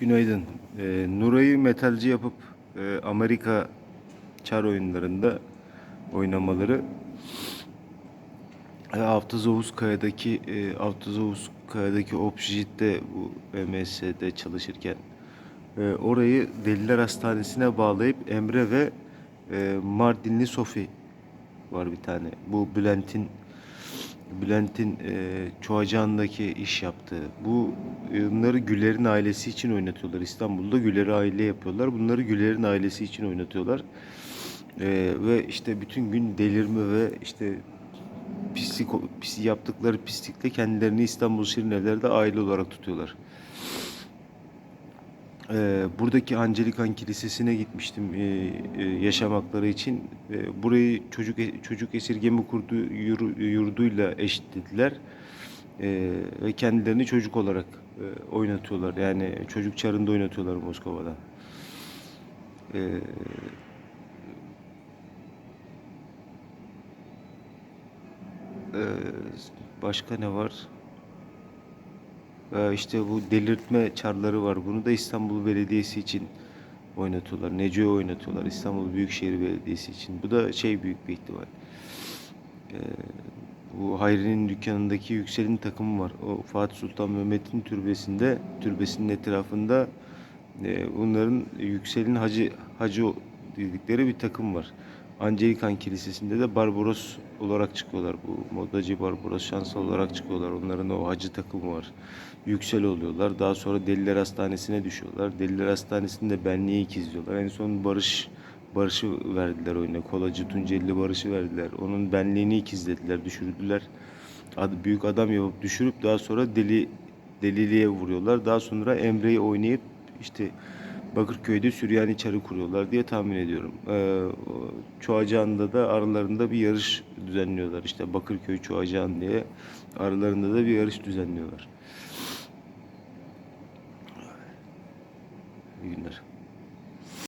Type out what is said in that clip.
Günaydın. Ee, Nuray'ı metalci yapıp e, Amerika çar oyunlarında oynamaları e, Avtazovuz Kaya'daki e, Avtazovuz Kaya'daki Opjit'te bu MS'de çalışırken e, orayı Deliler Hastanesi'ne bağlayıp Emre ve e, Mardinli Sofi var bir tane. Bu Bülent'in Bülent'in e, Çoğacan'daki iş yaptığı. Bu e, bunları Güler'in ailesi için oynatıyorlar. İstanbul'da Güler'i aile yapıyorlar. Bunları Güler'in ailesi için oynatıyorlar. E, ve işte bütün gün delirme ve işte pislik pis yaptıkları pislikle kendilerini İstanbul Şirinevler'de aile olarak tutuyorlar. Ee, buradaki Angelikan Kilisesi'ne gitmiştim e, e, yaşam için. E, burayı çocuk çocuk esirgeme kurdu yuru- yurduyla eşitlediler. E, ve kendilerini çocuk olarak e, oynatıyorlar. Yani çocuk çarında oynatıyorlar Moskova'da. E, e, başka ne var? Ee, işte bu delirtme çarları var. Bunu da İstanbul Belediyesi için oynatıyorlar. Neco'ya oynatıyorlar. İstanbul Büyükşehir Belediyesi için. Bu da şey büyük bir ihtimal. Ee, bu Hayri'nin dükkanındaki Yüksel'in takımı var. O Fatih Sultan Mehmet'in türbesinde, türbesinin etrafında e, bunların Yüksel'in hacı hacı dedikleri bir takım var. Angelikan Kilisesi'nde de Barbaros olarak çıkıyorlar. Bu modacı Barbaros şanslı olarak çıkıyorlar. Onların o hacı takımı var. Yüksel oluyorlar. Daha sonra Deliler Hastanesi'ne düşüyorlar. Deliler Hastanesi'nde benliği ikizliyorlar. En son Barış Barış'ı verdiler oyuna. Kolacı Tunceli Barış'ı verdiler. Onun benliğini ikizlediler, düşürdüler. Ad, büyük adam yapıp düşürüp daha sonra deli deliliğe vuruyorlar. Daha sonra Emre'yi oynayıp işte Bakırköy'de Süryani Çarı kuruyorlar diye tahmin ediyorum. Ee, Çoğacağı'nda da aralarında bir yarış düzenliyorlar. İşte Bakırköy Çoğacağın diye aralarında da bir yarış düzenliyorlar. İyi günler.